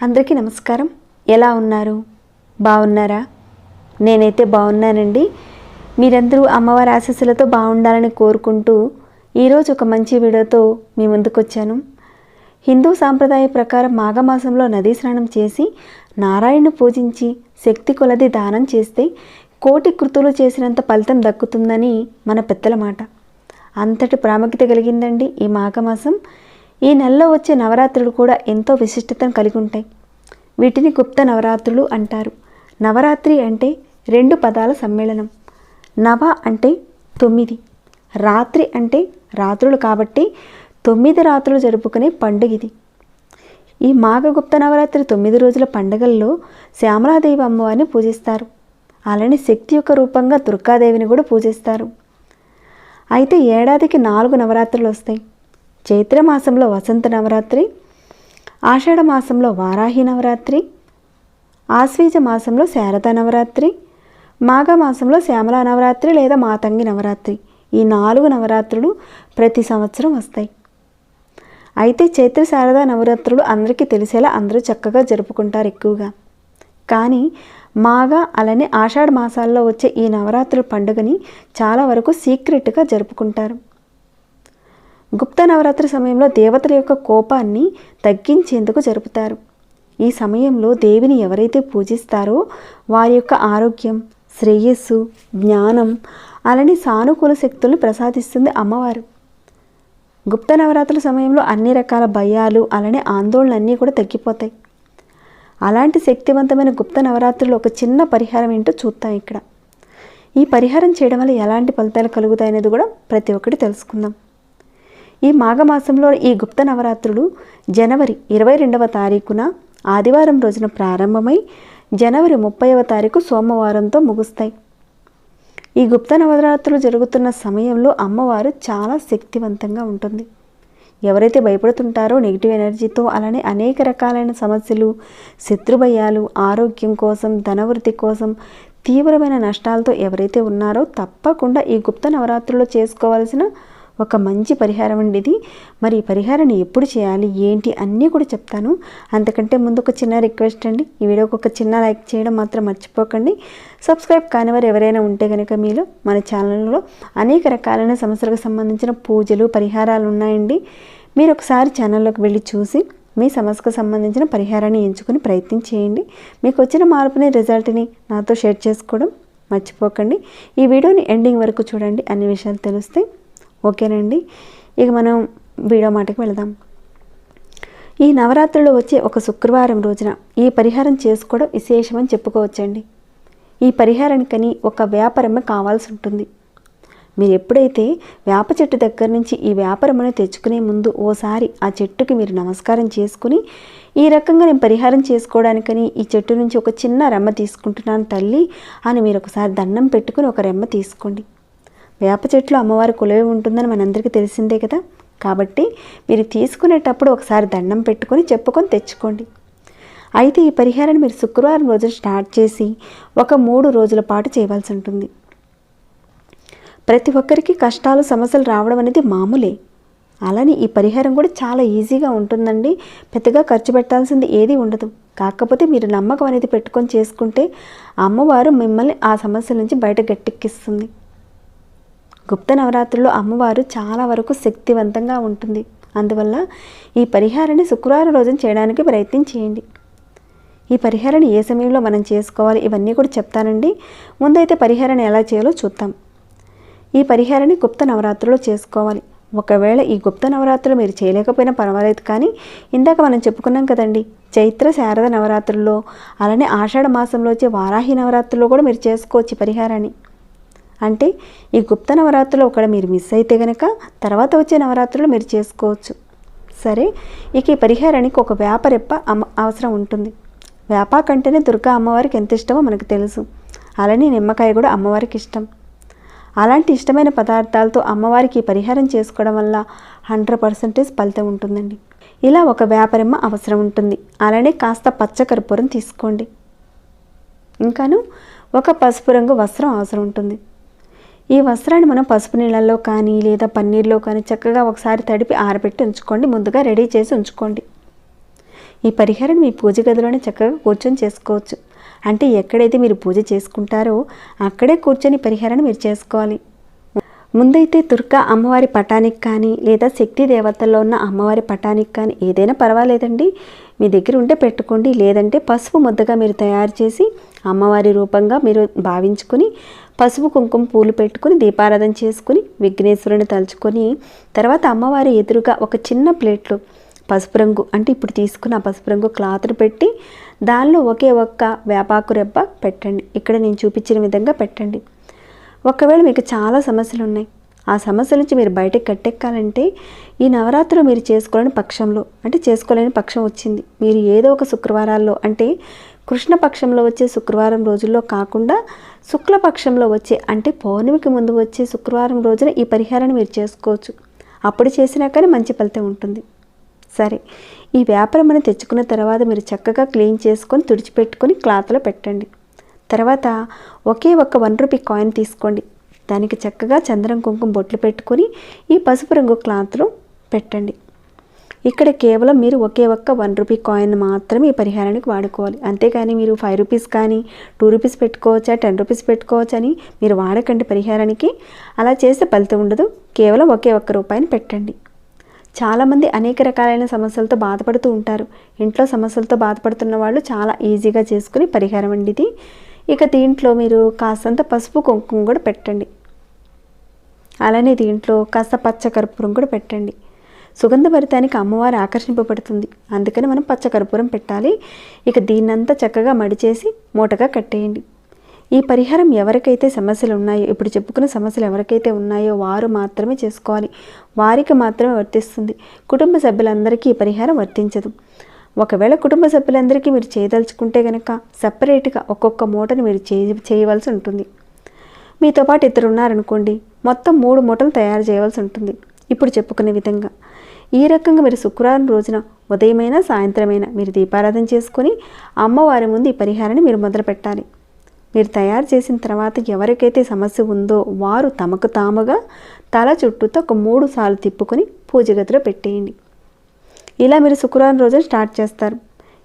అందరికీ నమస్కారం. ఎలా ఉన్నారు? బాగున్నారా? నేనైతే బాగున్నానండి. మీరందరూ అమ్మవారి ఆశీస్సులతో బాగుండాలని కోరుకుంటూ ఈరోజు ఒక మంచి వీడియోతో మీ ముందుకు వచ్చాను హిందూ సాంప్రదాయ ప్రకారం మాఘమాసంలో నదీ స్నానం చేసి నారాయణను పూజించి శక్తి కొలది దానం చేస్తే కోటి కృతులు చేసినంత ఫలితం దక్కుతుందని మన పెద్దల మాట. అంతటి ప్రాముఖ్యత కలిగిందండి ఈ మాఘమాసం. ఈ నెలలో వచ్చే నవరాత్రులు కూడా ఎంతో విశిష్టతను కలిగి ఉంటాయి వీటిని గుప్త నవరాత్రులు అంటారు. నవరాత్రి అంటే రెండు పదాల సమ్మేళనం. నవ అంటే తొమ్మిది. రాత్రి అంటే రాత్రులు కాబట్టి తొమ్మిది రాత్రులు జరుపుకునే పండుగ ఇది. ఈ మాఘగుప్త నవరాత్రి తొమ్మిది రోజుల పండుగల్లో శ్యామలాదేవి అమ్మవారిని పూజిస్తారు. అలానే శక్తి యొక్క రూపంగా దుర్గాదేవిని కూడా పూజిస్తారు. అయితే ఏడాదికి నాలుగు నవరాత్రులు వస్తాయి. చైత్ర మాసంలో వసంత నవరాత్రి ఆషాఢ మాసంలో వారాహి నవరాత్రి ఆశ్వీజ మాసంలో శారద నవరాత్రి మాఘ మాసంలో శ్యామల నవరాత్రి లేదా మాతంగి నవరాత్రి. ఈ నాలుగు నవరాత్రులు ప్రతి సంవత్సరం వస్తాయి. అయితే చైత్ర శారద నవరాత్రులు అందరికీ తెలిసేలా అందరూ చక్కగా జరుపుకుంటారు ఎక్కువగా. కానీ మాగా అలానే ఆషాఢ మాసాల్లో వచ్చే ఈ నవరాత్రుల పండుగని చాలా వరకు సీక్రెట్గా జరుపుకుంటారు. గుప్త నవరాత్రి సమయంలో దేవతల యొక్క కోపాన్ని తగ్గించేందుకు జరుపుతారు. ఈ సమయంలో దేవిని ఎవరైతే పూజిస్తారో వారి యొక్క ఆరోగ్యం శ్రేయస్సు జ్ఞానం అలానే సానుకూల శక్తులను ప్రసాదిస్తుంది అమ్మవారు. గుప్త నవరాత్రుల సమయంలో అన్ని రకాల భయాలు అలానే ఆందోళనలు అన్నీ కూడా తగ్గిపోతాయి. అలాంటి శక్తివంతమైన గుప్త నవరాత్రులు ఒక చిన్న పరిహారం ఏంటో చూద్దాం ఇక్కడ. ఈ పరిహారం చేయడం వల్ల ఎలాంటి ఫలితాలు కలుగుతాయనేది కూడా ప్రతి ఒక్కటి తెలుసుకుందాం. ఈ మాఘమాసంలో ఈ గుప్త నవరాత్రులు జనవరి ఇరవై రెండవ తారీఖున ఆదివారం రోజున ప్రారంభమై జనవరి ముప్పైవ తారీఖు సోమవారంతో ముగుస్తాయి. ఈ గుప్త నవరాత్రులు జరుగుతున్న సమయంలో అమ్మవారు చాలా శక్తివంతంగా ఉంటుంది. ఎవరైతే భయపడుతుంటారో నెగిటివ్ ఎనర్జీతో అలానే అనేక రకాలైన సమస్యలు శత్రుభయాలు ఆరోగ్యం కోసం ధనవృద్ధి కోసం తీవ్రమైన నష్టాలతో ఎవరైతే ఉన్నారో తప్పకుండా ఈ గుప్త నవరాత్రుల్లో చేసుకోవాల్సిన ఒక మంచి పరిహారం అండి ఇది. మరి ఈ పరిహారాన్ని ఎప్పుడు చేయాలి ఏంటి అన్నీ కూడా చెప్తాను. అంతకంటే ముందు ఒక చిన్న రిక్వెస్ట్ అండి. ఈ వీడియోకి ఒక చిన్న లైక్ చేయడం మాత్రం మర్చిపోకండి. సబ్స్క్రైబ్ కానివారు ఎవరైనా ఉంటే కనుక మీరు మన ఛానల్లో అనేక రకాలైన సమస్యలకు సంబంధించిన పూజలు పరిహారాలు ఉన్నాయండి. మీరు ఒకసారి ఛానల్లోకి వెళ్ళి చూసి మీ సమస్యకు సంబంధించిన పరిహారాన్ని ఎంచుకుని ప్రయత్నం చేయండి. మీకు వచ్చిన మార్పుని రిజల్ట్ని నాతో షేర్ చేసుకోవడం మర్చిపోకండి. ఈ వీడియోని ఎండింగ్ వరకు చూడండి. అన్ని విషయాలు తెలుస్తాయి. ఓకేనండి? ఇక మనం వీడియో మాటకి వెళదాం. ఈ నవరాత్రుల్లో వచ్చే ఒక శుక్రవారం రోజున ఈ పరిహారం చేసుకోవడం విశేషమని చెప్పుకోవచ్చండి. ఈ పరిహారానికని ఒక వ్యాపారమే కావాల్సి ఉంటుంది మీరు ఎప్పుడైతే వేప చెట్టు దగ్గర నుంచి ఈ వ్యాపారమును తెచ్చుకునే ముందు ఓసారి ఆ చెట్టుకి మీరు నమస్కారం చేసుకుని ఈ రకంగా నేను పరిహారం చేసుకోవడానికని ఈ చెట్టు నుంచి ఒక చిన్న రెమ్మ తీసుకుంటున్నాను తల్లి అని మీరు ఒకసారి దండం పెట్టుకుని ఒక రెమ్మ తీసుకోండి. వేప చెట్లు అమ్మవారి కొలువే ఉంటుందని మనందరికీ తెలిసిందే కదా. కాబట్టి మీరు తీసుకునేటప్పుడు ఒకసారి దండం పెట్టుకొని చెప్పుకొని తెచ్చుకోండి. అయితే ఈ పరిహారాన్ని మీరు శుక్రవారం రోజు స్టార్ట్ చేసి ఒక మూడు రోజుల పాటు చేయవలసి ఉంటుంది. ప్రతి ఒక్కరికి కష్టాలు సమస్యలు రావడం అనేది మామూలే. అలానే ఈ పరిహారం కూడా చాలా ఈజీగా ఉంటుందండి. పెద్దగా ఖర్చు పెట్టాల్సింది ఏది ఉండదు. కాకపోతే మీరు నమ్మకం అనేది పెట్టుకొని చేసుకుంటే అమ్మవారు మిమ్మల్ని ఆ సమస్యల నుంచి బయట గట్టెక్కిస్తుంది. గుప్త నవరాత్రుల్లో అమ్మవారు చాలా వరకు శక్తివంతంగా ఉంటుంది. అందువల్ల ఈ పరిహారాన్ని శుక్రవారం రోజున చేయడానికి ప్రయత్నం చేయండి. ఈ పరిహారాన్ని ఏ సమయంలో మనం చేసుకోవాలి? ఇవన్నీ కూడా చెప్తానండి. ముందైతే పరిహారాన్ని ఎలా చేయాలో చూద్దాం. ఈ పరిహారాన్ని గుప్త నవరాత్రుల్లో చేసుకోవాలి. ఒకవేళ ఈ గుప్త నవరాత్రులు మీరు చేయలేకపోయినా పర్వాలేదు కానీ ఇందాక మనం చెప్పుకున్నాం కదండి చైత్ర శారద నవరాత్రుల్లో అలానే ఆషాఢ మాసంలో వచ్చే వారాహి నవరాత్రుల్లో కూడా మీరు చేసుకోవచ్చు పరిహారాన్ని. అంటే ఈ గుప్త నవరాత్రులు ఒకటి మీరు మిస్ అయితే కనుక తర్వాత వచ్చే నవరాత్రులు మీరు చేసుకోవచ్చు. సరే? ఇక ఈ పరిహారానికి ఒక వేపరెప్ప అమ్మ అవసరం ఉంటుంది. వేప కంటేనే దుర్గా అమ్మవారికి ఎంత ఇష్టమో మనకు తెలుసు. అలానే నిమ్మకాయ కూడా అమ్మవారికి ఇష్టం. అలాంటి ఇష్టమైన పదార్థాలతో అమ్మవారికి ఈ పరిహారం చేసుకోవడం వల్ల హండ్రెడ్ పర్సెంటేజ్ ఫలితం ఉంటుందండి. ఇలా ఒక వ్యాపారమ్మ అవసరం ఉంటుంది. అలానే కాస్త పచ్చకర్పూరం తీసుకోండి. ఇంకాను ఒక పసుపు రంగు వస్త్రం అవసరం ఉంటుంది. ఈ వస్త్రాన్ని మనం పసుపు నీళ్ళల్లో కానీ లేదా పన్నీర్లో కానీ చక్కగా ఒకసారి తడిపి ఆరబెట్టి ఉంచుకోండి. ముందుగా రెడీ చేసి ఉంచుకోండి. ఈ పరిహారం మీ పూజ గదిలోనే చక్కగా కూర్చొని చేసుకోవచ్చు. అంటే ఎక్కడైతే మీరు పూజ చేసుకుంటారో అక్కడే కూర్చొని పరిహారాన్ని మీరు చేసుకోవాలి. ముందైతే దుర్గా అమ్మవారి పటానికి కానీ లేదా శక్తి దేవతల్లో ఉన్న అమ్మవారి పటానికి కానీ ఏదైనా పర్వాలేదండి. మీ దగ్గర ఉంటే పెట్టుకోండి లేదంటే పసుపు ముద్దగా మీరు తయారు చేసి అమ్మవారి రూపంగా మీరు భావించుకుని పసుపు కుంకుమ పూలు పెట్టుకుని దీపారాధన చేసుకుని విఘ్నేశ్వరుని తలుచుకొని తర్వాత అమ్మవారి ఎదురుగా ఒక చిన్న ప్లేట్లో పసుపు రంగు అంటే ఇప్పుడు తీసుకున్న పసుపు రంగు క్లాత్ను పెట్టి దానిలో ఒకే ఒక్క వేపాకు రెబ్బ పెట్టండి. ఇక్కడ నేను చూపించిన విధంగా పెట్టండి. ఒకవేళ మీకు చాలా సమస్యలు ఉన్నాయి ఆ సమస్యల నుంచి మీరు బయటకు కట్టెక్కాలంటే ఈ నవరాత్రులు మీరు చేసుకోలేని పక్షంలో అంటే చేసుకోలేని పక్షం వచ్చింది. మీరు ఏదో ఒక శుక్రవారాల్లో అంటే కృష్ణపక్షంలో వచ్చే శుక్రవారం రోజుల్లో కాకుండా శుక్లపక్షంలో వచ్చే అంటే పౌర్ణమికి ముందు వచ్చే శుక్రవారం రోజున ఈ పరిహారాన్ని మీరు చేసుకోవచ్చు. అప్పుడు చేసినా కానీ మంచి ఫలితం ఉంటుంది. సరే ఈ వ్యాపారం తెచ్చుకున్న తర్వాత మీరు చక్కగా క్లీన్ చేసుకొని తుడిచిపెట్టుకొని క్లాత్లో పెట్టండి. తర్వాత ఒకే ఒక్క వన్ రూపీ కాయిన్ తీసుకోండి. దానికి చక్కగా చంద్రం కుంకుమ బొట్లు పెట్టుకొని ఈ పసుపు రంగు క్లాత్లో పెట్టండి. ఇక్కడ కేవలం మీరు ఒకే ఒక్క వన్ రూపీ కాయిన్ మాత్రమే ఈ పరిహారానికి వాడుకోవాలి. అంతేగాని మీరు ఫైవ్ రూపీస్ కానీ టూ రూపీస్ పెట్టుకోవచ్చా టెన్ రూపీస్ పెట్టుకోవచ్చు అని మీరు వాడకండి పరిహారానికి. అలా చేస్తే ఫలితం ఉండదు. కేవలం ఒకే ఒక్క రూపాయిని పెట్టండి. చాలామంది అనేక రకాలైన సమస్యలతో బాధపడుతూ ఉంటారు. ఇంట్లో సమస్యలతో బాధపడుతున్న వాళ్ళు చాలా ఈజీగా చేసుకుని పరిహారం అండి ఇది. ఇక దీంట్లో మీరు కాసంత పసుపు కుంకుమ కూడా పెట్టండి. అలానే దీంట్లో కాస్త పచ్చకర్పూరం కూడా పెట్టండి. సుగంధభరితానికి అమ్మవారు ఆకర్షింపబడుతుంది. అందుకని మనం పచ్చకర్పూరం పెట్టాలి. ఇక దీన్నంతా చక్కగా మడిచేసి మూటగా కట్టేయండి. ఈ పరిహారం ఎవరికైతే సమస్యలు ఉన్నాయో ఇప్పుడు చెప్పుకున్న సమస్యలు ఎవరికైతే ఉన్నాయో వారు మాత్రమే చేసుకోవాలి. వారికి మాత్రమే వర్తిస్తుంది. కుటుంబ సభ్యులందరికీ ఈ పరిహారం వర్తించదు. ఒకవేళ కుటుంబ సభ్యులందరికీ మీరు చేయదలుచుకుంటే కనుక సపరేట్గా ఒక్కొక్క మూటను మీరు చేయ చేయవలసి ఉంటుంది. మీతో పాటు ఇద్దరు ఉన్నారనుకోండి మొత్తం మూడు మూటలు తయారు చేయవలసి ఉంటుంది. ఇప్పుడు చెప్పుకునే విధంగా ఈ రకంగా మీరు శుక్రవారం రోజున ఉదయమైనా సాయంత్రమైనా మీరు దీపారాధన చేసుకొని అమ్మవారి ముందు ఈ పరిహారాన్ని మీరు మొదలు పెట్టాలి. మీరు తయారు చేసిన తర్వాత ఎవరికైతే సమస్య ఉందో వారు తమకు తాముగా తల చుట్టూతో ఒక మూడు సార్లు తిప్పుకొని పూజగదిలో పెట్టేయండి. ఇలా మీరు శుక్రవారం రోజున స్టార్ట్ చేస్తారు.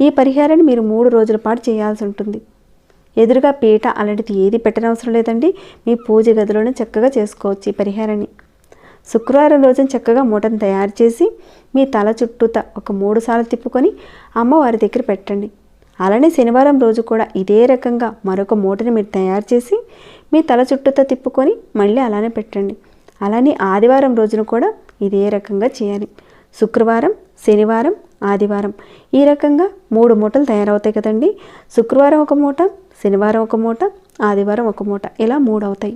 ఈ పరిహారాన్ని మీరు మూడు రోజుల పాటు చేయాల్సి ఉంటుంది. ఎదురుగా పీట అలాంటిది ఏది పెట్టనవసరం లేదండి. మీ పూజ గదిలోనే చక్కగా చేసుకోవచ్చు ఈ పరిహారాన్ని. శుక్రవారం రోజున చక్కగా మూటను తయారు చేసి మీ తల చుట్టూత ఒక మూడు సార్లు తిప్పుకొని అమ్మవారి దగ్గర పెట్టండి. అలానే శనివారం రోజు కూడా ఇదే రకంగా మరొక మూటని మీరు తయారు చేసి మీ తల చుట్టూతో తిప్పుకొని మళ్ళీ అలానే పెట్టండి. అలానే ఆదివారం రోజున కూడా ఇదే రకంగా చేయాలి. శుక్రవారం శనివారం ఆదివారం. ఈ రకంగా మూడు మూటలు తయారవుతాయి కదండి. శుక్రవారం ఒక మూట శనివారం ఒక మూట ఆదివారం ఒక మూట. ఇలా మూడు అవుతాయి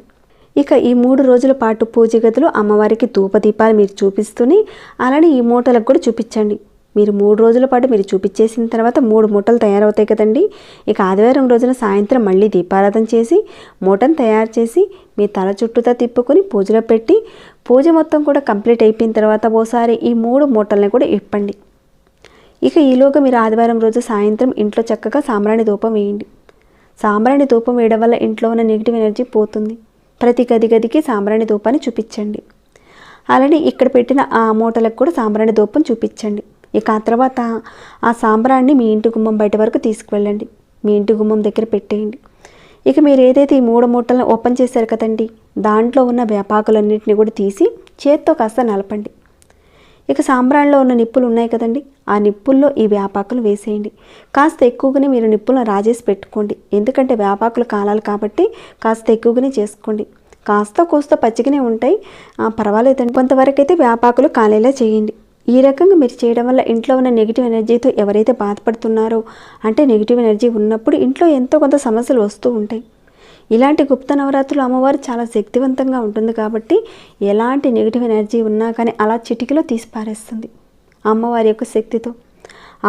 ఇక ఈ మూడు రోజుల పాటు పూజ గదిలో అమ్మవారికి ధూపదీపాలు మీరు చూపిస్తూనే అలానే ఈ మూటలకు కూడా చూపించండి. మీరు మూడు రోజుల పాటు మీరు చూపించేసిన తర్వాత మూడు మూటలు తయారవుతాయి కదండి. ఇక ఆదివారం రోజున సాయంత్రం మళ్ళీ దీపారాధన చేసి మూటను తయారు చేసి మీ తల చుట్టూతా తిప్పుకొని పూజలో పెట్టి పూజ మొత్తం కూడా కంప్లీట్ అయిపోయిన తర్వాత ఓసారి ఈ మూడు మూటల్ని కూడా ఇప్పండి. ఇక ఈలోగా మీరు ఆదివారం రోజు సాయంత్రం ఇంట్లో చక్కగా సాంబ్రాణి ధూపం వేయండి. సాంబ్రాణి ధూపం వేయడం వల్ల ఇంట్లో ఉన్న నెగిటివ్ ఎనర్జీ పోతుంది. ప్రతి గది గదికి సాంబ్రాణి ధూపాన్ని చూపించండి. అలానే ఇక్కడ పెట్టిన ఆ మూటలకు కూడా సాంబ్రాణి ధూపం చూపించండి. ఇక ఆ తర్వాత ఆ సాంబ్రాన్ని మీ ఇంటి గుమ్మం బయట వరకు తీసుకువెళ్ళండి. మీ ఇంటి గుమ్మం దగ్గర పెట్టేయండి. ఇక మీరు ఏదైతే ఈ మూడు మూటలను ఓపెన్ చేశారు కదండి దాంట్లో ఉన్న వేపాకులన్నింటినీ కూడా తీసి చేత్తో కాస్త నలపండి. ఇక సాంబ్రాణిలో ఉన్న నిప్పులు ఉన్నాయి కదండి ఆ నిప్పుల్లో ఈ వేపాకులు వేసేయండి. కాస్త ఎక్కువగానే మీరు నిప్పులను రాజేసి పెట్టుకోండి. ఎందుకంటే వేపాకులు కాలాలి కాబట్టి కాస్త ఎక్కువగానే చేసుకోండి. కాస్త కోస్త పచ్చిగానే ఉంటాయి. ఆ, పర్వాలేదండి. కొంతవరకు అయితే వేపాకులు కాలేలా చేయండి. ఈ రకంగా మీరు చేయడం వల్ల ఇంట్లో ఉన్న నెగిటివ్ ఎనర్జీతో ఎవరైతే బాధపడుతున్నారో అంటే నెగిటివ్ ఎనర్జీ ఉన్నప్పుడు ఇంట్లో ఎంతో కొంత సమస్యలు వస్తూ ఉంటాయి. ఇలాంటి గుప్త నవరాత్రులు అమ్మవారు చాలా శక్తివంతంగా ఉంటుంది కాబట్టి ఎలాంటి నెగిటివ్ ఎనర్జీ ఉన్నా కానీ అలా చిటికలో తీసి పారేస్తుంది అమ్మవారి యొక్క శక్తితో.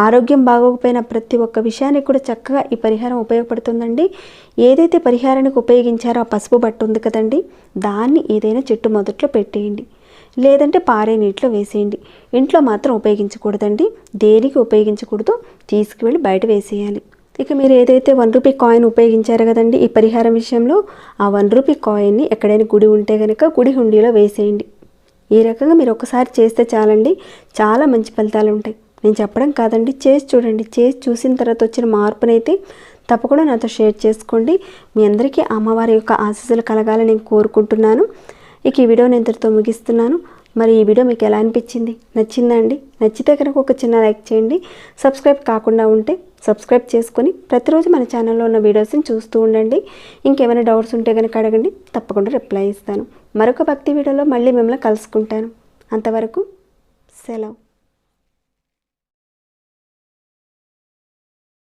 ఆరోగ్యం బాగోకపోయిన ప్రతి ఒక్క విషయానికి కూడా చక్కగా ఈ పరిహారం ఉపయోగపడుతుందండి. ఏదైతే పరిహారానికి ఉపయోగించారో ఆ పసుపు బట్ట ఉంది కదండి దాన్ని ఏదైనా చెట్టు మొదట్లో పెట్టేయండి. లేదంటే పారే నీటిలో వేసేయండి. ఇంట్లో మాత్రం ఉపయోగించకూడదండి. దేనికి ఉపయోగించకూడదు? తీసుకువెళ్ళి బయట వేసేయాలి. ఇక మీరు ఏదైతే వన్ రూపీ కాయిన్ ఉపయోగించారు కదండి ఈ పరిహారం విషయంలో ఆ వన్ రూపీ కాయిన్ని ఎక్కడైనా గుడి ఉంటే కనుక గుడి హుండీలో వేసేయండి. ఈ రకంగా మీరు ఒకసారి చేస్తే చాలండి. చాలా మంచి ఫలితాలు ఉంటాయి. నేను చెప్పడం కాదండి చేసి చూడండి. చేసి చూసిన తర్వాత వచ్చిన మార్పునైతే తప్పకుండా నాతో షేర్ చేసుకోండి. మీ అందరికీ అమ్మవారి యొక్క ఆశీస్సులు కలగాలని నేను కోరుకుంటున్నాను. ఇక ఈ వీడియో నేను ఇంతటితో ముగిస్తున్నాను. మరి ఈ వీడియో మీకు ఎలా అనిపించింది? నచ్చిందా అండి నచ్చితే కనుక ఒక చిన్న లైక్ చేయండి. సబ్స్క్రైబ్ కాకుండా ఉంటే సబ్స్క్రైబ్ చేసుకొని ప్రతిరోజు మన ఛానల్లో ఉన్న వీడియోస్ని చూస్తూ ఉండండి. ఇంకేమైనా డౌట్స్ ఉంటే కనుక అడగండి. తప్పకుండా రిప్లై ఇస్తాను. మరొక భక్తి వీడియోలో మళ్ళీ మిమ్మల్ని కలుసుకుంటాను. అంతవరకు సెలవు.